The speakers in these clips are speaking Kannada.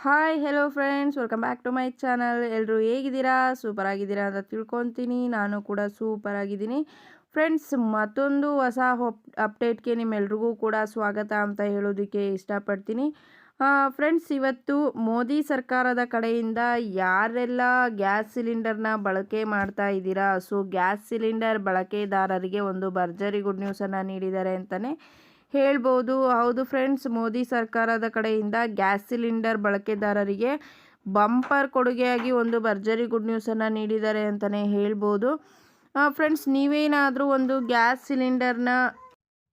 Hi hello friends welcome back to my channel ಎಲ್ಲರೂ ಹೇಗಿದ್ದೀರಾ? ಸೂಪರ್ ಆಗಿದ್ದೀರಾ ಅಂತ ತಿಳ್ಕೊತೀನಿ. ನಾನು ಕೂಡ ಸೂಪರ್ ಆಗಿದ್ದೀನಿ ಫ್ರೆಂಡ್ಸ್ ಮತ್ತೊಂದು ಹೊಸ ಹೊಪ್ ಅಪ್ಡೇಟ್ಗೆ ನಿಮ್ಮೆಲ್ರಿಗೂ ಕೂಡ ಸ್ವಾಗತ ಅಂತ ಹೇಳೋದಕ್ಕೆ ಇಷ್ಟಪಡ್ತೀನಿ. ಫ್ರೆಂಡ್ಸ್ ಇವತ್ತು ಮೋದಿ ಸರ್ಕಾರದ ಕಡೆಯಿಂದ ಯಾರೆಲ್ಲ ಗ್ಯಾಸ್ ಸಿಲಿಂಡರ್ನ ಬಳಕೆ ಮಾಡ್ತಾ ಇದ್ದೀರಾ? ಸೊ ಗ್ಯಾಸ್ ಸಿಲಿಂಡರ್ ಬಳಕೆದಾರರಿಗೆ ಒಂದು ಭರ್ಜರಿ ಗುಡ್ ನ್ಯೂಸನ್ನು ನೀಡಿದ್ದಾರೆ ಅಂತಲೇ ಹೇಳ್ಬೋದು. ಹೌದು ಫ್ರೆಂಡ್ಸ್, ಮೋದಿ ಸರ್ಕಾರದ ಕಡೆಯಿಂದ ಗ್ಯಾಸ್ ಸಿಲಿಂಡರ್ ಬಳಕೆದಾರರಿಗೆ ಬಂಪರ್ ಕೊಡುಗೆಯಾಗಿ ಒಂದು ಭರ್ಜರಿ ಗುಡ್ ನ್ಯೂಸನ್ನು ನೀಡಿದ್ದಾರೆ ಅಂತಲೇ ಹೇಳ್ಬೋದು. ಫ್ರೆಂಡ್ಸ್, ನೀವೇನಾದರೂ ಒಂದು ಗ್ಯಾಸ್ ಸಿಲಿಂಡರ್ನ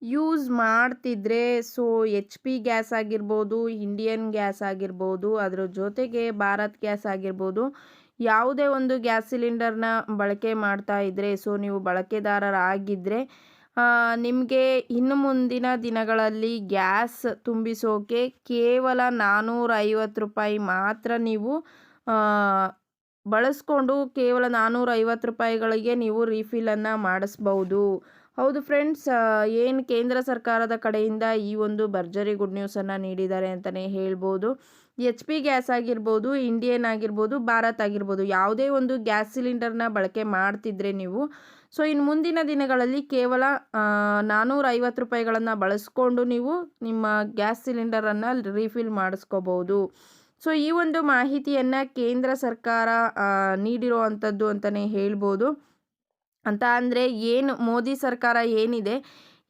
ಯೂಸ್ ಮಾಡ್ತಿದ್ರೆ, ಸೊ ಎಚ್ ಪಿ ಗ್ಯಾಸ್ ಆಗಿರ್ಬೋದು, ಇಂಡಿಯನ್ ಗ್ಯಾಸ್ ಆಗಿರ್ಬೋದು, ಅದರ ಜೊತೆಗೆ ಭಾರತ್ ಗ್ಯಾಸ್ ಆಗಿರ್ಬೋದು, ಯಾವುದೇ ಒಂದು ಗ್ಯಾಸ್ ಸಿಲಿಂಡರ್ನ ಬಳಕೆ ಮಾಡ್ತಾ ಇದ್ದರೆ ಸೊ ನೀವು ಬಳಕೆದಾರರಾಗಿದ್ದರೆ ನಿಮಗೆ ಇನ್ನು ಮುಂದಿನ ದಿನಗಳಲ್ಲಿ ಗ್ಯಾಸ್ ತುಂಬಿಸೋಕೆ ಕೇವಲ ನಾನ್ನೂರ ಐವತ್ತು ರೂಪಾಯಿ ಮಾತ್ರ ನೀವು ಬಳಸ್ಕೊಂಡು ಕೇವಲ ನಾನ್ನೂರ ಐವತ್ತು ರೂಪಾಯಿಗಳಿಗೆ ನೀವು ರೀಫಿಲನ್ನು ಮಾಡಿಸ್ಬೌದು. ಹೌದು ಫ್ರೆಂಡ್ಸ್ ಏನು ಕೇಂದ್ರ ಸರ್ಕಾರದ ಕಡೆಯಿಂದ ಈ ಒಂದು ಭರ್ಜರಿ ಗುಡ್ ನ್ಯೂಸನ್ನು ನೀಡಿದ್ದಾರೆ ಅಂತಲೇ ಹೇಳ್ಬೋದು. ಎಚ್ ಪಿ ಗ್ಯಾಸ್ ಆಗಿರ್ಬೋದು, ಇಂಡಿಯನ್ ಆಗಿರ್ಬೋದು, ಭಾರತ್ ಆಗಿರ್ಬೋದು, ಯಾವುದೇ ಒಂದು ಗ್ಯಾಸ್ ಸಿಲಿಂಡರ್ನ ಬಳಕೆ ಮಾಡ್ತಿದ್ರೆ ನೀವು ಸೊ ಇನ್ನು ಮುಂದಿನ ದಿನಗಳಲ್ಲಿ ಕೇವಲ ನಾನ್ನೂರ ಐವತ್ತು ರೂಪಾಯಿಗಳನ್ನು ಬಳಸ್ಕೊಂಡು ನೀವು ನಿಮ್ಮ ಗ್ಯಾಸ್ ಸಿಲಿಂಡರನ್ನು ರೀಫಿಲ್ ಮಾಡಿಸ್ಕೋಬೋದು. ಸೊ, ಈ ಒಂದು ಮಾಹಿತಿಯನ್ನು ಕೇಂದ್ರ ಸರ್ಕಾರ ನೀಡಿರುವಂಥದ್ದು ಅಂತಲೇ ಹೇಳ್ಬೋದು. ಅಂತ ಅಂದರೆ ಏನು, ಮೋದಿ ಸರ್ಕಾರ ಏನಿದೆ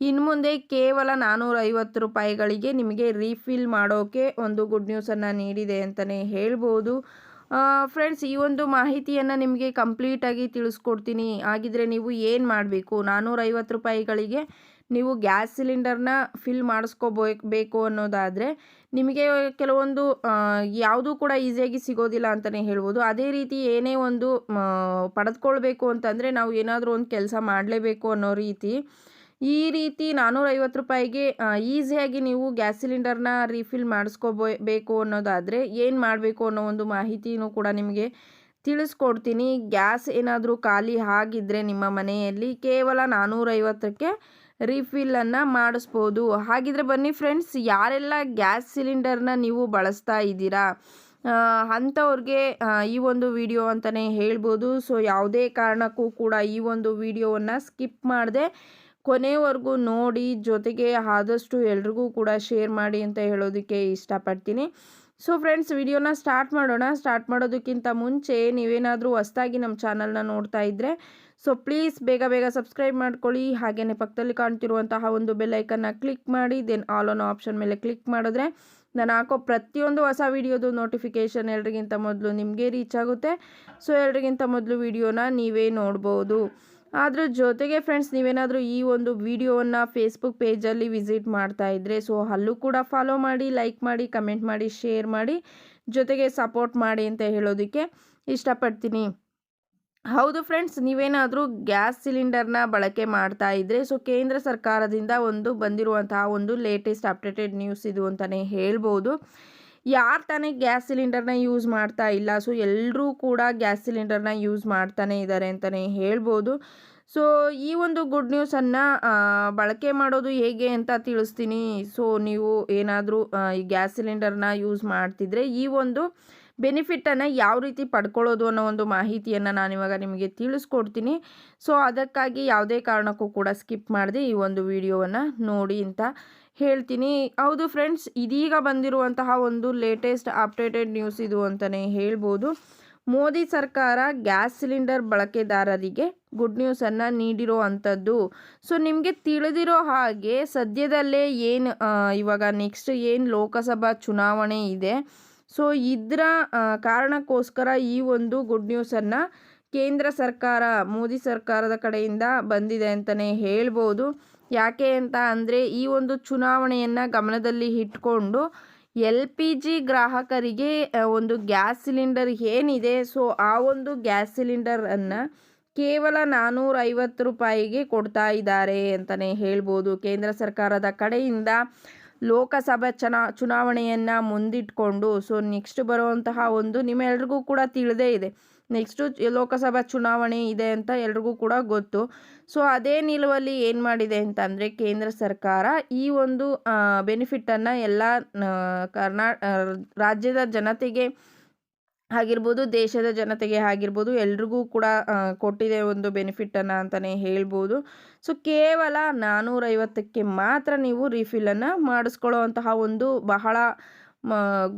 ಇನ್ನು ಮುಂದೆ ಕೇವಲ ನಾನ್ನೂರ ಐವತ್ತು ರೂಪಾಯಿಗಳಿಗೆ ನಿಮಗೆ ರೀಫಿಲ್ ಮಾಡೋಕ್ಕೆ ಒಂದು ಗುಡ್ ನ್ಯೂಸನ್ನು ನೀಡಿದೆ ಅಂತಲೇ ಹೇಳ್ಬೋದು. ಫ್ರೆಂಡ್ಸ್ ಈ ಒಂದು ಮಾಹಿತಿಯನ್ನು ನಿಮಗೆ ಕಂಪ್ಲೀಟಾಗಿ ತಿಳಿಸ್ಕೊಡ್ತೀನಿ. ಹಾಗಿದ್ರೆ ನೀವು ಏನು ಮಾಡಬೇಕು? ನಾನ್ನೂರೈವತ್ತು ರೂಪಾಯಿಗಳಿಗೆ ನೀವು ಗ್ಯಾಸ್ ಸಿಲಿಂಡರ್ನ ಫಿಲ್ ಮಾಡಿಸ್ಕೋಬೇಕು ಅನ್ನೋದಾದರೆ ನಿಮಗೆ ಕೆಲವೊಂದು ಯಾವುದೂ ಕೂಡ ಈಸಿಯಾಗಿ ಸಿಗೋದಿಲ್ಲ ಅಂತಲೇ ಹೇಳ್ಬೋದು. ಅದೇ ರೀತಿ ಏನೇ ಒಂದು ಪಡೆದುಕೊಳ್ಬೇಕು ಅಂತಂದರೆ ನಾವು ಏನಾದರೂ ಒಂದು ಕೆಲಸ ಮಾಡಲೇಬೇಕು ಅನ್ನೋ ರೀತಿ ಈ ರೀತಿ ನಾನ್ನೂರೈವತ್ತು ರೂಪಾಯಿಗೆ ಈಸಿಯಾಗಿ ನೀವು ಗ್ಯಾಸ್ ಸಿಲಿಂಡರ್ನ ರೀಫಿಲ್ ಮಾಡಿಸ್ಕೋಬೇಕು ಅನ್ನೋದಾದರೆ ಏನು ಮಾಡಬೇಕು ಅನ್ನೋ ಒಂದು ಮಾಹಿತಿನೂ ಕೂಡ ನಿಮಗೆ ತಿಳಿಸ್ಕೊಡ್ತೀನಿ. ಗ್ಯಾಸ್ ಏನಾದರೂ ಖಾಲಿ ಆಗಿದ್ದರೆ ನಿಮ್ಮ ಮನೆಯಲ್ಲಿ ಕೇವಲ ನಾನ್ನೂರೈವತ್ತಕ್ಕೆ ರೀಫಿಲನ್ನು ಮಾಡಿಸ್ಬೋದು. ಹಾಗಿದ್ರೆ ಬನ್ನಿ ಫ್ರೆಂಡ್ಸ್, ಯಾರೆಲ್ಲ ಗ್ಯಾಸ್ ಸಿಲಿಂಡರ್ನ ನೀವು ಬಳಸ್ತಾ ಇದ್ದೀರಾ ಅಂಥವ್ರಿಗೆ ಈ ಒಂದು ವಿಡಿಯೋ ಅಂತಲೇ ಹೇಳ್ಬೋದು. ಸೊ, ಯಾವುದೇ ಕಾರಣಕ್ಕೂ ಕೂಡ ಈ ಒಂದು ವಿಡಿಯೋವನ್ನು ಸ್ಕಿಪ್ ಮಾಡದೆ ಕೊನೆವರೆಗೂ ನೋಡಿ, ಜೊತೆಗೆ ಆದಷ್ಟು ಎಲ್ರಿಗೂ ಕೂಡ ಶೇರ್ ಮಾಡಿ ಅಂತ ಹೇಳೋದಕ್ಕೆ ಇಷ್ಟಪಡ್ತೀನಿ. ಸೊ ಫ್ರೆಂಡ್ಸ್ ವಿಡಿಯೋನ ಸ್ಟಾರ್ಟ್ ಮಾಡೋಣ. ಸ್ಟಾರ್ಟ್ ಮಾಡೋದಕ್ಕಿಂತ ಮುಂಚೆ ನೀವೇನಾದರೂ ಹೊಸದಾಗಿ ನಮ್ಮ ಚಾನಲ್ನ ನೋಡ್ತಾ ಇದ್ದರೆ ಸೊ ಪ್ಲೀಸ್ ಬೇಗ ಬೇಗ ಸಬ್ಸ್ಕ್ರೈಬ್ ಮಾಡ್ಕೊಳ್ಳಿ. ಹಾಗೆಯೇ ಪಕ್ಕದಲ್ಲಿ ಕಾಣ್ತಿರುವಂತಹ ಒಂದು ಬೆಲ್ಲೈಕನ್ನ ಕ್ಲಿಕ್ ಮಾಡಿ ದೆನ್ ಆಲ್ ಆನ್ ಆಪ್ಷನ್ ಮೇಲೆ ಕ್ಲಿಕ್ ಮಾಡಿದ್ರೆ ನಾನು ಹಾಕೋ ಪ್ರತಿಯೊಂದು ಹೊಸ ವಿಡಿಯೋದು ನೋಟಿಫಿಕೇಷನ್ ಎಲ್ರಿಗಿಂತ ಮೊದಲು ನಿಮಗೆ ರೀಚ್ ಆಗುತ್ತೆ. ಸೊ ಎಲ್ರಿಗಿಂತ ಮೊದಲು ವಿಡಿಯೋನ ನೀವೇ ನೋಡ್ಬೋದು. ಅದ್ರ ಜೊತೆಗೆ ಫ್ರೆಂಡ್ಸ್ ನೀವೇನಾದರೂ ಈ ಒಂದು ವಿಡಿಯೋವನ್ನು ಫೇಸ್ಬುಕ್ ಪೇಜಲ್ಲಿ ವಿಸಿಟ್ ಮಾಡ್ತಾ ಇದ್ದರೆ ಸೊ ಅಲ್ಲೂ ಕೂಡ ಫಾಲೋ ಮಾಡಿ ಲೈಕ್ ಮಾಡಿ ಕಮೆಂಟ್ ಮಾಡಿ ಶೇರ್ ಮಾಡಿ, ಜೊತೆಗೆ ಸಪೋರ್ಟ್ ಮಾಡಿ ಅಂತ ಹೇಳೋದಕ್ಕೆ ಇಷ್ಟಪಡ್ತೀನಿ. ಹೌದು ಫ್ರೆಂಡ್ಸ್ ನೀವೇನಾದರೂ ಗ್ಯಾಸ್ ಸಿಲಿಂಡರ್ನ ಬಳಕೆ ಮಾಡ್ತಾ ಇದ್ದರೆ ಸೊ ಕೇಂದ್ರ ಸರ್ಕಾರದಿಂದ ಒಂದು ಬಂದಿರುವಂತಹ ಒಂದು ಲೇಟೆಸ್ಟ್ ಅಪ್ಡೇಟೆಡ್ ನ್ಯೂಸ್ ಇದು ಅಂತಲೇ ಹೇಳ್ಬೋದು. ಯಾರು ತಾನೇ ಗ್ಯಾಸ್ ಸಿಲಿಂಡರ್ನ ಯೂಸ್ ಮಾಡ್ತಾ ಇಲ್ಲ, ಸೊ ಎಲ್ಲರೂ ಕೂಡ ಗ್ಯಾಸ್ ಸಿಲಿಂಡರ್ನ ಯೂಸ್ ಮಾಡ್ತಾನೆ ಇದ್ದಾರೆ ಅಂತಲೇ ಹೇಳ್ಬೋದು. ಸೊ ಈ ಒಂದು ಗುಡ್ ನ್ಯೂಸನ್ನು ಬಳಕೆ ಮಾಡೋದು ಹೇಗೆ ಅಂತ ತಿಳಿಸ್ತೀನಿ. ಸೊ ನೀವು ಏನಾದರೂ ಈ ಗ್ಯಾಸ್ ಸಿಲಿಂಡರ್ನ ಯೂಸ್ ಮಾಡ್ತಿದ್ರೆ ಈ ಒಂದು ಬೆನಿಫಿಟನ್ನು ಯಾವ ರೀತಿ ಪಡ್ಕೊಳ್ಳೋದು ಅನ್ನೋ ಒಂದು ಮಾಹಿತಿಯನ್ನು ನಾನಿವಾಗ ನಿಮಗೆ ತಿಳಿಸ್ಕೊಡ್ತೀನಿ. ಸೊ ಅದಕ್ಕಾಗಿ ಯಾವುದೇ ಕಾರಣಕ್ಕೂ ಕೂಡ ಸ್ಕಿಪ್ ಮಾಡದೆ ಈ ಒಂದು ವಿಡಿಯೋವನ್ನು ನೋಡಿ ಅಂತ. ಹೇಳ್ತೀನಿ. ಹೌದು ಫ್ರೆಂಡ್ಸ್, ಇದೀಗ ಬಂದಿರುವಂತಹ ಒಂದು ಲೇಟೆಸ್ಟ್ ಅಪ್ಡೇಟೆಡ್ ನ್ಯೂಸ್ ಇದು ಅಂತಲೇ ಹೇಳ್ಬೋದು. ಮೋದಿ ಸರ್ಕಾರ ಗ್ಯಾಸ್ ಸಿಲಿಂಡರ್ ಬಳಕೆದಾರರಿಗೆ ಗುಡ್ ನ್ಯೂಸನ್ನು ನೀಡಿರೋ ಅಂಥದ್ದು. ಸೊ ನಿಮಗೆ ತಿಳಿದಿರೋ ಹಾಗೆ ಸದ್ಯದಲ್ಲೇ ಏನು ಇವಾಗ ನೆಕ್ಸ್ಟ್ ಏನು ಲೋಕಸಭಾ ಚುನಾವಣೆ ಇದೆ. ಸೊ ಇದರ ಕಾರಣಕ್ಕೋಸ್ಕರ ಈ ಒಂದು ಗುಡ್ ನ್ಯೂಸನ್ನು ಕೇಂದ್ರ ಸರ್ಕಾರ, ಮೋದಿ ಸರ್ಕಾರದ ಕಡೆಯಿಂದ ಬಂದಿದೆ ಅಂತಲೇ ಹೇಳ್ಬೋದು. ಯಾಕೆ ಅಂತ ಅಂದರೆ ಈ ಒಂದು ಚುನಾವಣೆಯನ್ನು ಗಮನದಲ್ಲಿ ಇಟ್ಕೊಂಡು ಎಲ್ ಪಿ ಜಿ ಗ್ರಾಹಕರಿಗೆ ಒಂದು ಗ್ಯಾಸ್ ಸಿಲಿಂಡರ್ ಏನಿದೆ, ಸೊ ಆ ಒಂದು ಗ್ಯಾಸ್ ಸಿಲಿಂಡರನ್ನು ಕೇವಲ ನಾನ್ನೂರ ಐವತ್ತು ರೂಪಾಯಿಗೆ ಕೊಡ್ತಾ ಇದ್ದಾರೆ ಅಂತಲೇ ಹೇಳ್ಬೋದು. ಕೇಂದ್ರ ಸರ್ಕಾರದ ಕಡೆಯಿಂದ ಲೋಕಸಭಾ ಚುನಾ, ಚುನಾವಣೆಯನ್ನು ಮುಂದಿಟ್ಕೊಂಡು, ಸೊ ನೆಕ್ಸ್ಟ್ ಬರುವಂತಹ ಒಂದು ನಿಮ್ಮೆಲ್ರಿಗೂ ಕೂಡ ತಿಳಿದೇ ಇದೆ. ನೆಕ್ಸ್ಟು ಲೋಕಸಭಾ ಚುನಾವಣೆ ಇದೆ ಅಂತ ಎಲ್ರಿಗೂ ಕೂಡ ಗೊತ್ತು. ಸೊ ಅದೇ ನಿಲುವಲ್ಲಿ ಏನು ಮಾಡಿದೆ ಅಂತಂದರೆ ಕೇಂದ್ರ ಸರ್ಕಾರ ಈ ಒಂದು ಬೆನಿಫಿಟನ್ನು ಎಲ್ಲ ಕರ್ನಾ ರಾಜ್ಯದ ಜನತೆಗೆ ಆಗಿರ್ಬೋದು, ದೇಶದ ಜನತೆಗೆ ಆಗಿರ್ಬೋದು ಎಲ್ರಿಗೂ ಕೂಡ ಕೊಟ್ಟಿದೆ ಒಂದು ಬೆನಿಫಿಟನ್ನು ಅಂತಲೇ ಹೇಳ್ಬೋದು. ಸೊ ಕೇವಲ ನಾನ್ನೂರೈವತ್ತಕ್ಕೆ ಮಾತ್ರ ನೀವು ರೀಫಿಲನ್ನು ಮಾಡಿಸ್ಕೊಳ್ಳೋ ಅಂತಹ ಒಂದು ಬಹಳ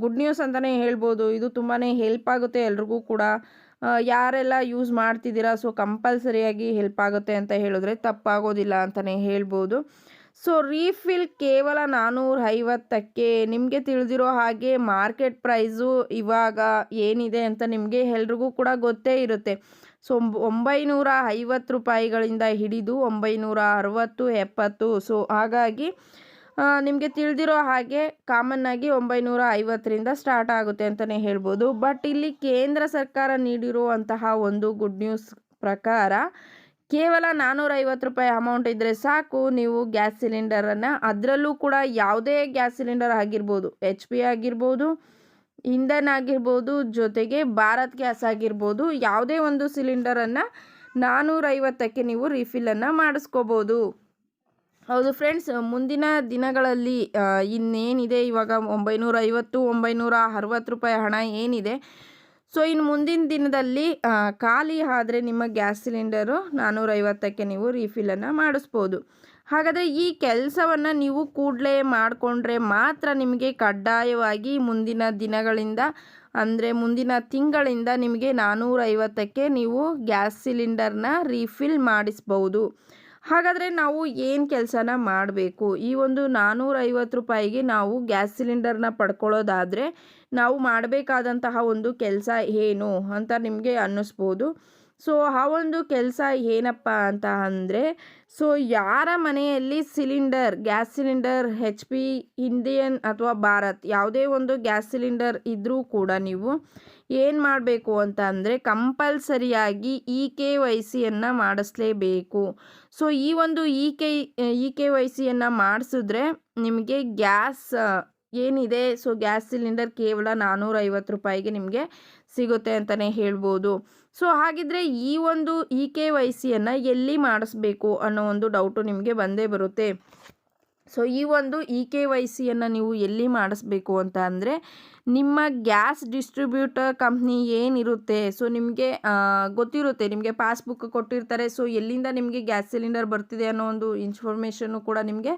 ಗುಡ್ ನ್ಯೂಸ್ ಅಂತಲೇ ಹೇಳ್ಬೋದು. ಇದು ತುಂಬಾ ಹೆಲ್ಪ್ ಆಗುತ್ತೆ ಎಲ್ರಿಗೂ ಕೂಡ. ಯಾರೆಲ್ಲ ಯೂಸ್ ಮಾಡ್ತಿದ್ದೀರಾ ಸೊ ಕಂಪಲ್ಸರಿಯಾಗಿ ಹೆಲ್ಪ್ ಆಗುತ್ತೆ ಅಂತ ಹೇಳಿದ್ರೆ ತಪ್ಪಾಗೋದಿಲ್ಲ ಅಂತಲೇ ಹೇಳ್ಬೋದು. ಸೊ ರೀಫಿಲ್ ಕೇವಲ ನಾನ್ನೂರ ಐವತ್ತಕ್ಕೆ ನಿಮಗೆ ತಿಳಿದಿರೋ ಹಾಗೆ ಮಾರ್ಕೆಟ್ ಪ್ರೈಸು ಇವಾಗ ಏನಿದೆ ಅಂತ ನಿಮಗೆ ಎಲ್ರಿಗೂ ಕೂಡ ಗೊತ್ತೇ ಇರುತ್ತೆ. ಸೊ ಒಂಬೈನೂರ ಐವತ್ತು ರೂಪಾಯಿಗಳಿಂದ ಹಿಡಿದು ಒಂಬೈನೂರ ಅರವತ್ತು ಎಪ್ಪತ್ತು ಸೊ ಹಾಗಾಗಿ ನಿಮಗೆ ತಿಳಿದಿರೋ ಹಾಗೆ ಕಾಮನ್ನಾಗಿ ಒಂಬೈನೂರ ಐವತ್ತರಿಂದ ಸ್ಟಾರ್ಟ್ ಆಗುತ್ತೆ ಅಂತಲೇ ಹೇಳ್ಬೋದು. ಬಟ್ ಇಲ್ಲಿ ಕೇಂದ್ರ ಸರ್ಕಾರ ನೀಡಿರುವಂತಹ ಒಂದು ಗುಡ್ ನ್ಯೂಸ್ ಪ್ರಕಾರ ಕೇವಲ ನಾನ್ನೂರೈವತ್ತು ರೂಪಾಯಿ ಅಮೌಂಟ್ ಇದ್ದರೆ ಸಾಕು, ನೀವು ಗ್ಯಾಸ್ ಸಿಲಿಂಡರನ್ನು ಅದರಲ್ಲೂ ಕೂಡ ಯಾವುದೇ ಗ್ಯಾಸ್ ಸಿಲಿಂಡರ್ ಆಗಿರ್ಬೋದು ಎಚ್ ಪಿ ಆಗಿರ್ಬೋದು, ಇಂಧನ್ ಆಗಿರ್ಬೋದು, ಜೊತೆಗೆ ಭಾರತ್ ಗ್ಯಾಸ್ ಆಗಿರ್ಬೋದು, ಯಾವುದೇ ಒಂದು ಸಿಲಿಂಡರನ್ನು ನಾನ್ನೂರೈವತ್ತಕ್ಕೆ ನೀವು ರಿಫಿಲನ್ನು ಮಾಡಿಸ್ಕೋಬೋದು. ಹೌದು ಫ್ರೆಂಡ್ಸ್, ಮುಂದಿನ ದಿನಗಳಲ್ಲಿ ಇನ್ನೇನಿದೆ? ಇವಾಗ ಒಂಬೈನೂರ ಐವತ್ತು ಒಂಬೈನೂರ ಅರವತ್ತು ರೂಪಾಯಿ ಹಣ ಏನಿದೆ? ಸೊ, ಇನ್ನು ಮುಂದಿನ ದಿನದಲ್ಲಿ ಖಾಲಿ ಆದರೆ ನಿಮ್ಮ ಗ್ಯಾಸ್ ಸಿಲಿಂಡರು ನಾನ್ನೂರೈವತ್ತಕ್ಕೆ ನೀವು ರೀಫಿಲನ್ನು ಮಾಡಿಸ್ಬೋದು. ಹಾಗಾದರೆ ಈ ಕೆಲಸವನ್ನು ನೀವು ಕೂಡಲೇ ಮಾಡಿಕೊಂಡ್ರೆ ಮಾತ್ರ ನಿಮಗೆ ಕಡ್ಡಾಯವಾಗಿ ಮುಂದಿನ ದಿನಗಳಿಂದ, ಅಂದರೆ ಮುಂದಿನ ತಿಂಗಳಿಂದ ನಿಮಗೆ ನಾನ್ನೂರೈವತ್ತಕ್ಕೆ ನೀವು ಗ್ಯಾಸ್ ಸಿಲಿಂಡರ್ನ ರೀಫಿಲ್ ಮಾಡಿಸ್ಬೋದು. ಹಾಗಾದರೆ ನಾವು ಏನು ಕೆಲಸನ ಮಾಡಬೇಕು? ಈ ಒಂದು ನಾನ್ನೂರೈವತ್ತು ರೂಪಾಯಿಗೆ ನಾವು ಗ್ಯಾಸ್ ಸಿಲಿಂಡರ್ನ ಪಡ್ಕೊಳ್ಳೋದಾದರೆ ನಾವು ಮಾಡಬೇಕಾದಂತಹ ಒಂದು ಕೆಲಸ ಏನು ಅಂತ ನಿಮಗೆ ಅನ್ನಿಸ್ಬೋದು. ಸೊ ಆ ಒಂದು ಕೆಲಸ ಏನಪ್ಪ ಅಂತ ಅಂದರೆ, ಸೊ ಯಾರ ಮನೆಯಲ್ಲಿ cylinder, gas cylinder H P Indian ಅಥವಾ ಭಾರತ್ ಯಾವುದೇ ಒಂದು ಗ್ಯಾಸ್ ಸಿಲಿಂಡರ್ ಇದ್ದರೂ ಕೂಡ ನೀವು ಏನು ಮಾಡಬೇಕು ಅಂತ ಅಂದರೆ ಕಂಪಲ್ಸರಿಯಾಗಿ ಇ ಕೆ ವೈ ಸಿಯನ್ನು ಮಾಡಿಸ್ಲೇಬೇಕು. ಸೊ ಈ ಒಂದು E K E K Y ಸಿಯನ್ನು ಮಾಡಿಸಿದ್ರೆ ನಿಮಗೆ ಗ್ಯಾಸ್, ಏನಿದೆ, ಸೊ ಗ್ಯಾಸ್ ಸಿಲಿಂಡರ್ ಕೇವಲ ನಾನ್ನೂರೈವತ್ತು ರೂಪಾಯಿಗೆ ನಿಮಗೆ ಸಿಗುತ್ತೆ ಅಂತಲೇ ಹೇಳ್ಬೋದು. ಸೊ, ಹಾಗಿದ್ರೆ ಈ ಒಂದು ಇ ಕೆ ವೈ ಸಿಯನ್ನು ಎಲ್ಲಿ ಮಾಡಿಸ್ಬೇಕು ಅನ್ನೋ ಒಂದು ಡೌಟು ನಿಮಗೆ ಬಂದೇ ಬರುತ್ತೆ. ಸೊ, ಈ ಒಂದು ಇ ಕೆ ವೈ ಸಿಯನ್ನು ನೀವು ಎಲ್ಲಿ ಮಾಡಿಸ್ಬೇಕು ಅಂತ ಅಂದರೆ, ನಿಮ್ಮ ಗ್ಯಾಸ್ ಡಿಸ್ಟ್ರಿಬ್ಯೂಟರ್ ಕಂಪ್ನಿ ಏನಿರುತ್ತೆ, ಸೊ, ನಿಮಗೆ ಗೊತ್ತಿರುತ್ತೆ, ನಿಮಗೆ ಪಾಸ್ಬುಕ್ ಕೊಟ್ಟಿರ್ತಾರೆ, ಸೊ, ಎಲ್ಲಿಂದ ನಿಮಗೆ ಗ್ಯಾಸ್ ಸಿಲಿಂಡರ್ ಬರ್ತಿದೆ ಅನ್ನೋ ಒಂದು ಇನ್ಫಾರ್ಮೇಷನ್ನು ಕೂಡ ನಿಮಗೆ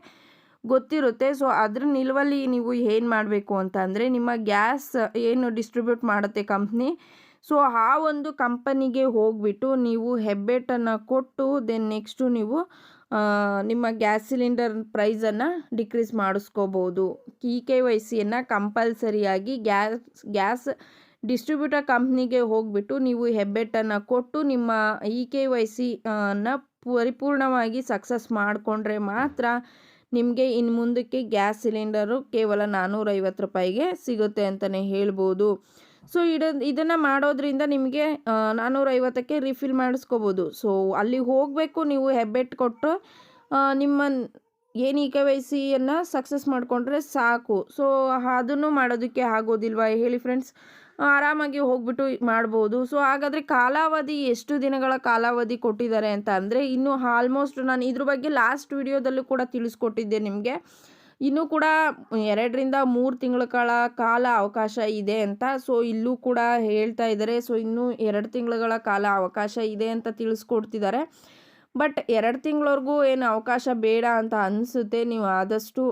ಗೊತ್ತಿರುತ್ತೆ. ಸೊ ಅದ್ರ ನಿಲುವಲ್ಲಿ ನೀವು ಏನು ಮಾಡಬೇಕು ಅಂತ ಅಂದರೆ, ನಿಮ್ಮ ಗ್ಯಾಸ್ ಏನು ಡಿಸ್ಟ್ರಿಬ್ಯೂಟ್ ಮಾಡುತ್ತೆ ಕಂಪ್ನಿ ಸೊ ಆ ಒಂದು ಕಂಪನಿಗೆ ಹೋಗಿಬಿಟ್ಟು ನೀವು ಹೆಬ್ಬೆಟ್ಟನ್ನು ಕೊಟ್ಟು ದೆನ್ ನೆಕ್ಸ್ಟು ನೀವು ನಿಮ್ಮ ಗ್ಯಾಸ್ ಸಿಲಿಂಡರ್ ಪ್ರೈಸನ್ನು ಡಿಕ್ರೀಸ್ ಮಾಡಿಸ್ಕೋಬೋದು. ಇ ಕೆ ವೈ ಸಿಯನ್ನು ಕಂಪಲ್ಸರಿಯಾಗಿ ಗ್ಯಾಸ್ ಗ್ಯಾಸ್ ಡಿಸ್ಟ್ರಿಬ್ಯೂಟರ್ ಕಂಪ್ನಿಗೆ ಹೋಗಿಬಿಟ್ಟು ನೀವು ಹೆಬ್ಬೆಟ್ಟನ್ನು ಕೊಟ್ಟು, ನಿಮ್ಮ ಇ ಕೆ ವೈ ಸಿನ ಪರಿಪೂರ್ಣವಾಗಿ ಸಕ್ಸಸ್ ಮಾಡಿಕೊಂಡ್ರೆ ಮಾತ್ರ ನಿಮಗೆ ಇನ್ನು ಮುಂದಕ್ಕೆ ಗ್ಯಾಸ್ ಸಿಲಿಂಡರು ಕೇವಲ ನಾನ್ನೂರೈವತ್ತು ರೂಪಾಯಿಗೆ ಸಿಗುತ್ತೆ ಅಂತಲೇ ಹೇಳ್ಬೋದು. ಸೊ, ಇಡ, ಇದನ್ನು ಮಾಡೋದ್ರಿಂದ ನಿಮಗೆ ನಾನ್ನೂರೈವತ್ತಕ್ಕೆ ರಿಫಿಲ್ ಮಾಡಿಸ್ಕೋಬೋದು. ಸೊ, ಅಲ್ಲಿ ಹೋಗಬೇಕು ನೀವು ಹೆಬ್ಬೆಟ್ಟು ಕೊಟ್ಟು ನಿಮ್ಮ ಏನು ಈ ಕೆ ವೈ ಸಿಯನ್ನು ಸಕ್ಸಸ್ ಮಾಡಿಕೊಂಡ್ರೆ ಸಾಕು. ಸೊ ಅದನ್ನು ಮಾಡೋದಕ್ಕೆ ಆಗೋದಿಲ್ವಾ? ಹೇಳಿ ಫ್ರೆಂಡ್ಸ್ ಆರಾಮಾಗಿ ಹೋಗ್ಬಿಟ್ಟು ಮಾಡ್ಬೋದು. ಸೊ ಹಾಗಾದರೆ ಕಾಲಾವಧಿ ಎಷ್ಟು ದಿನಗಳ ಕಾಲಾವಧಿ ಕೊಟ್ಟಿದ್ದಾರೆ ಅಂತ ಅಂದರೆ, ಇನ್ನು ಆಲ್ಮೋಸ್ಟ್ ನಾನು ಇದ್ರ ಬಗ್ಗೆ ಲಾಸ್ಟ್ ವಿಡಿಯೋದಲ್ಲೂ ಕೂಡ ತಿಳಿಸ್ಕೊಟ್ಟಿದ್ದೆ ನಿಮಗೆ. ಇನ್ನೂ ಕೂಡ ಎರಡರಿಂದ ಮೂರು ತಿಂಗಳ ಕಾಲ ಕಾಲ ಅವಕಾಶ ಇದೆ ಅಂತ. ಸೊ ಇಲ್ಲೂ ಕೂಡ ಹೇಳ್ತಾ ಇದ್ದಾರೆ. ಸೊ ಇನ್ನೂ ಎರಡು ತಿಂಗಳುಗಳ ಕಾಲ ಅವಕಾಶ ಇದೆ ಅಂತ ತಿಳಿಸ್ಕೊಡ್ತಿದ್ದಾರೆ. ಬಟ್ ಎರಡು ತಿಂಗಳವರೆಗೂ ಏನು ಅವಕಾಶ ಬೇಡ ಅಂತ ಅನಿಸುತ್ತೆ, ನೀವು ಆದಷ್ಟು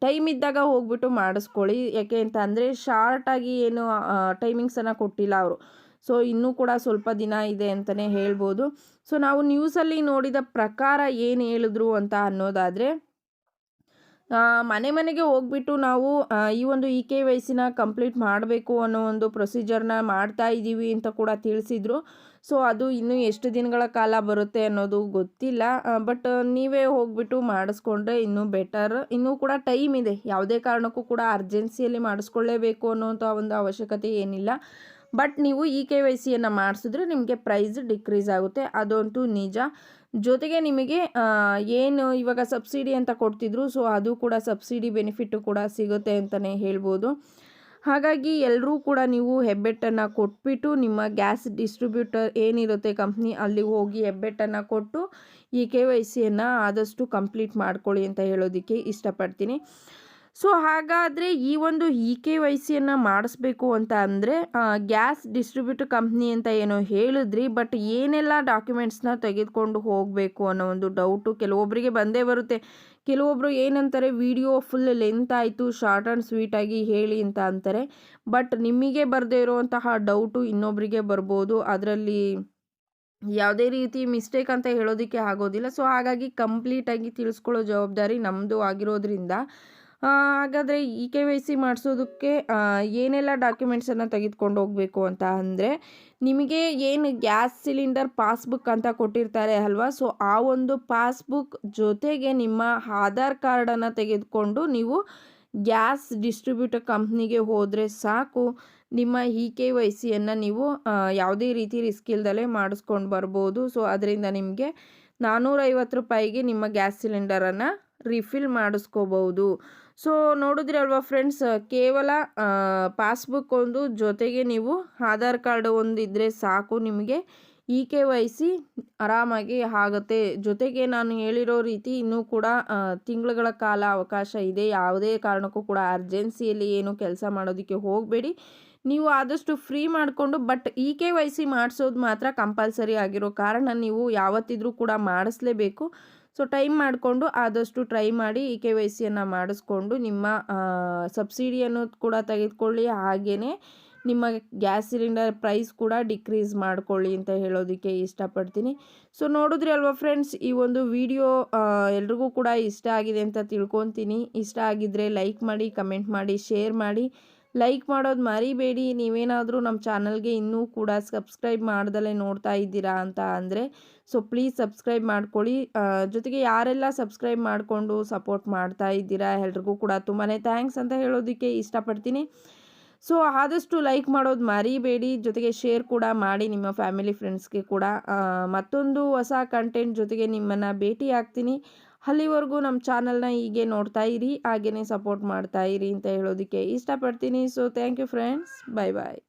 ಟೈಮ್ ಇದ್ದಾಗ ಹೋಗ್ಬಿಟ್ಟು ಮಾಡಿಸ್ಕೊಳ್ಳಿ. ಯಾಕೆ ಅಂತ ಅಂದರೆ ಶಾರ್ಟಾಗಿ ಏನು ಟೈಮಿಂಗ್ಸನ್ನು ಕೊಟ್ಟಿಲ್ಲ ಅವರು. ಸೊ, ಇನ್ನೂ ಕೂಡ ಸ್ವಲ್ಪ ದಿನ ಇದೆ ಅಂತಲೇ ಹೇಳ್ಬೋದು. ಸೊ, ನಾವು ನ್ಯೂಸಲ್ಲಿ ನೋಡಿದ ಪ್ರಕಾರ ಏನು ಹೇಳಿದ್ರು ಅಂತ ಅನ್ನೋದಾದರೆ ಮನೆ ಮನೆಗೆ ಹೋಗ್ಬಿಟ್ಟು ನಾವು ಈ ಒಂದು ಇ ಕೆ ವೈ ಸಿನ ಕಂಪ್ಲೀಟ್ ಮಾಡಬೇಕು ಅನ್ನೋ ಒಂದು ಪ್ರೊಸೀಜರ್ನ ಮಾಡ್ತಾ ಇದ್ದೀವಿ ಅಂತ ಕೂಡ ತಿಳಿಸಿದರು. ಸೊ ಅದು ಇನ್ನೂ ಎಷ್ಟು ದಿನಗಳ ಕಾಲ ಬರುತ್ತೆ ಅನ್ನೋದು ಗೊತ್ತಿಲ್ಲ. ಬಟ್ ನೀವೇ ಹೋಗ್ಬಿಟ್ಟು ಮಾಡಿಸ್ಕೊಂಡ್ರೆ ಇನ್ನೂ ಬೆಟರ್ ಇನ್ನೂ ಕೂಡ ಟೈಮ್ ಇದೆ. ಯಾವುದೇ ಕಾರಣಕ್ಕೂ ಕೂಡ ಅರ್ಜೆನ್ಸಿಯಲ್ಲಿ ಮಾಡಿಸ್ಕೊಳ್ಳೇಬೇಕು ಅನ್ನೋಂಥ ಒಂದು ಅವಶ್ಯಕತೆ ಏನಿಲ್ಲ. ಬಟ್ ನೀವು ಇ ಕೆ ವೈ ಸಿಯನ್ನು ಮಾಡಿಸಿದ್ರೆ ನಿಮಗೆ ಪ್ರೈಸ್ ಡಿಕ್ರೀಸ್ ಆಗುತ್ತೆ. ಅದಂತೂ ನಿಜ. ಜೊತೆಗೆ ನಿಮಗೆ ಏನು ಇವಾಗ ಸಬ್ಸಿಡಿ ಅಂತ ಕೊಡ್ತಿದ್ರು, ಸೊ ಅದು ಕೂಡ ಸಬ್ಸಿಡಿ ಬೆನಿಫಿಟ್ಟು ಕೂಡ ಸಿಗುತ್ತೆ ಅಂತಲೇ ಹೇಳ್ಬೋದು. ಹಾಗಾಗಿ ಎಲ್ಲರೂ ಕೂಡ ನೀವು ಹೆಬ್ಬೆಟ್ಟನ್ನು ಕೊಟ್ಬಿಟ್ಟು ನಿಮ್ಮ ಗ್ಯಾಸ್ ಡಿಸ್ಟ್ರಿಬ್ಯೂಟರ್ ಏನಿರುತ್ತೆ ಕಂಪ್ನಿ ಅಲ್ಲಿಗೆ ಹೋಗಿ ಹೆಬ್ಬೆಟ್ಟನ್ನು ಕೊಟ್ಟು ಈ ಕೆ ವೈ ಸಿಯನ್ನು ಆದಷ್ಟು ಕಂಪ್ಲೀಟ್ ಮಾಡ್ಕೊಳ್ಳಿ ಅಂತ ಹೇಳೋದಕ್ಕೆ ಇಷ್ಟಪಡ್ತೀನಿ. ಸೊ ಹಾಗಾದರೆ ಈ ಒಂದು ಇ ಕೆ ವೈ ಸಿಯನ್ನು ಮಾಡಿಸ್ಬೇಕು ಅಂತ ಅಂದರೆ ಗ್ಯಾಸ್ ಡಿಸ್ಟ್ರಿಬ್ಯೂಟರ್ ಕಂಪ್ನಿ ಅಂತ ಏನೋ ಹೇಳಿದ್ರಿ, ಬಟ್ ಏನೆಲ್ಲ ಡಾಕ್ಯುಮೆಂಟ್ಸ್ನ ತೆಗೆದುಕೊಂಡು ಹೋಗಬೇಕು ಅನ್ನೋ ಒಂದು ಡೌಟು ಕೆಲವೊಬ್ಬರಿಗೆ ಬಂದೇ ಬರುತ್ತೆ. ಕೆಲವೊಬ್ಬರು ಏನಂತಾರೆ, ವಿಡಿಯೋ ಫುಲ್ ಲೆಂತ್ ಆಯಿತು, ಶಾರ್ಟ್ ಆ್ಯಂಡ್ ಸ್ವೀಟಾಗಿ ಹೇಳಿ ಅಂತ ಅಂತಾರೆ. ಬಟ್ ನಿಮಗೆ ಬರದೇ ಇರುವಂತಹ ಡೌಟು ಇನ್ನೊಬ್ಬರಿಗೆ ಬರ್ಬೋದು. ಅದರಲ್ಲಿ ಯಾವುದೇ ರೀತಿ ಮಿಸ್ಟೇಕ್ ಅಂತ ಹೇಳೋದಕ್ಕೆ ಆಗೋದಿಲ್ಲ. ಸೊ ಹಾಗಾಗಿ ಕಂಪ್ಲೀಟಾಗಿ ತಿಳಿಸ್ಕೊಳ್ಳೋ ಜವಾಬ್ದಾರಿ ನಮ್ಮದು ಆಗಿರೋದ್ರಿಂದ. ಹಾಗಾದರೆ ಇ ಕೆ ವೈ ಸಿ ಮಾಡಿಸೋದಕ್ಕೆ ಏನೆಲ್ಲ ಡಾಕ್ಯುಮೆಂಟ್ಸನ್ನು ತೆಗೆದುಕೊಂಡು ಹೋಗಬೇಕು ಅಂತ ಅಂದರೆ ನಿಮಗೆ ಏನು ಗ್ಯಾಸ್ ಸಿಲಿಂಡರ್ ಪಾಸ್ಬುಕ್ ಅಂತ ಕೊಟ್ಟಿರ್ತಾರೆ ಅಲ್ವಾ? ಸೊ ಆ ಒಂದು ಪಾಸ್ಬುಕ್ ಜೊತೆಗೆ ನಿಮ್ಮ ಆಧಾರ್ ಕಾರ್ಡನ್ನು ತೆಗೆದುಕೊಂಡು ನೀವು ಗ್ಯಾಸ್ ಡಿಸ್ಟ್ರಿಬ್ಯೂಟರ್ ಕಂಪ್ನಿಗೆ ಹೋದರೆ ಸಾಕು. ನಿಮ್ಮ ಇ ಕೆ ವೈ ಸಿಯನ್ನು ನೀವು ಯಾವುದೇ ರೀತಿ ರಿಸ್ಕ್ ಇಲ್ದಲೇ ಮಾಡಿಸ್ಕೊಂಡು ಬರ್ಬೋದು. ಸೊ ಅದರಿಂದ ನಿಮಗೆ ನಾನ್ನೂರೈವತ್ತು ರೂಪಾಯಿಗೆ ನಿಮ್ಮ ಗ್ಯಾಸ್ ಸಿಲಿಂಡರನ್ನು ರಿಫಿಲ್ ಮಾಡಿಸ್ಕೋಬೋದು ಸೊ ನೋಡಿದ್ರಿ ಅಲ್ವಾ ಫ್ರೆಂಡ್ಸ್ ಕೇವಲ ಪಾಸ್ಬುಕ್ ಒಂದು ಜೊತೆಗೆ ನೀವು ಆಧಾರ್ ಕಾರ್ಡ್ ಒಂದು ಇದ್ದರೆ ಸಾಕು ನಿಮಗೆ. ಇ ಕೆ ವೈ ಸಿ ಆರಾಮಾಗಿ ಆಗುತ್ತೆ. ಜೊತೆಗೆ ನಾನು ಹೇಳಿರೋ ರೀತಿ ಇನ್ನೂ ಕೂಡ ತಿಂಗಳುಗಳ ಕಾಲ ಅವಕಾಶ ಇದೆ. ಯಾವುದೇ ಕಾರಣಕ್ಕೂ ಕೂಡ ಅರ್ಜೆನ್ಸಿಯಲ್ಲಿ ಏನು ಕೆಲಸ ಮಾಡೋದಕ್ಕೆ ಹೋಗಬೇಡಿ. ನೀವು ಆದಷ್ಟು ಫ್ರೀ ಮಾಡಿಕೊಂಡು but E K Y C ಮಾಡಿಸೋದು ಮಾತ್ರ ಕಂಪಲ್ಸರಿ ಆಗಿರೋ ಕಾರಣ ನೀವು ಯಾವತ್ತಿದ್ರೂ ಕೂಡ ಮಾಡಿಸ್ಲೇಬೇಕು. ಸೊ ಟೈಮ್ ಮಾಡಿಕೊಂಡು ಆದಷ್ಟು ಟ್ರೈ ಮಾಡಿ ಇ ಕೆ ವೈ ಸಿಯನ್ನು ಮಾಡಿಸ್ಕೊಂಡು ನಿಮ್ಮ ಸಬ್ಸಿಡಿಯನ್ನು ಕೂಡ ತೆಗೆದುಕೊಳ್ಳಿ. ಹಾಗೆಯೇ ನಿಮ್ಮ ಗ್ಯಾಸ್ ಸಿಲಿಂಡರ್ ಪ್ರೈಸ್ ಕೂಡ ಡಿಕ್ರೀಸ್ ಮಾಡ್ಕೊಳ್ಳಿ ಅಂತ ಹೇಳೋದಕ್ಕೆ ಇಷ್ಟಪಡ್ತೀನಿ. ಸೊ ನೋಡಿದ್ರಿ ಅಲ್ವಾ ಫ್ರೆಂಡ್ಸ್, ಈ ಒಂದು ವಿಡಿಯೋ ಎಲ್ರಿಗೂ ಕೂಡ ಇಷ್ಟ ಆಗಿದೆ ಅಂತ ತಿಳ್ಕೊತೀನಿ. ಇಷ್ಟ ಆಗಿದ್ದರೆ ಲೈಕ್ ಮಾಡಿ, ಕಮೆಂಟ್ ಮಾಡಿ, ಶೇರ್ ಮಾಡಿ. ಲೈಕ್ ಮಾಡೋದು ಮರಿಬೇಡಿ. ನೀವೇನಾದರೂ ನಮ್ಮ ಚಾನಲ್ಗೆ ಇನ್ನೂ ಕೂಡ ಸಬ್ಸ್ಕ್ರೈಬ್ ಮಾಡ್ದಲೇ ನೋಡ್ತಾ ಇದ್ದೀರಾ ಅಂತ ಅಂದರೆ ಸೊ ಪ್ಲೀಸ್ ಸಬ್ಸ್ಕ್ರೈಬ್ ಮಾಡ್ಕೊಳ್ಳಿ. ಜೊತೆಗೆ ಯಾರೆಲ್ಲ ಸಬ್ಸ್ಕ್ರೈಬ್ ಮಾಡಿಕೊಂಡು ಸಪೋರ್ಟ್ ಮಾಡ್ತಾ ಇದ್ದೀರಾ ಎಲ್ರಿಗೂ ಕೂಡ ತುಂಬಾ ಥ್ಯಾಂಕ್ಸ್ ಅಂತ ಹೇಳೋದಕ್ಕೆ ಇಷ್ಟಪಡ್ತೀನಿ. ಸೊ ಆದಷ್ಟು ಲೈಕ್ ಮಾಡೋದು ಮರಿಬೇಡಿ. ಜೊತೆಗೆ ಶೇರ್ ಕೂಡ ಮಾಡಿ ನಿಮ್ಮ ಫ್ಯಾಮಿಲಿ ಫ್ರೆಂಡ್ಸ್ಗೆ ಕೂಡ. ಮತ್ತೊಂದು ಹೊಸ ಕಂಟೆಂಟ್ ಜೊತೆಗೆ ನಿಮ್ಮನ್ನು ಭೇಟಿ ಆಗ್ತೀನಿ ಅಲ್ಲಿವರೆಗೂ ನಮ್ಮ ಚಾನಲ್ನ ಹೀಗೆ ನೋಡ್ತಾ ಇರಿ ಹಾಗೆಯೇ ಸಪೋರ್ಟ್ ಮಾಡ್ತಾ ಇರಿ ಅಂತ ಹೇಳೋದಕ್ಕೆ ಇಷ್ಟಪಡ್ತೀನಿ. So thank you friends bye bye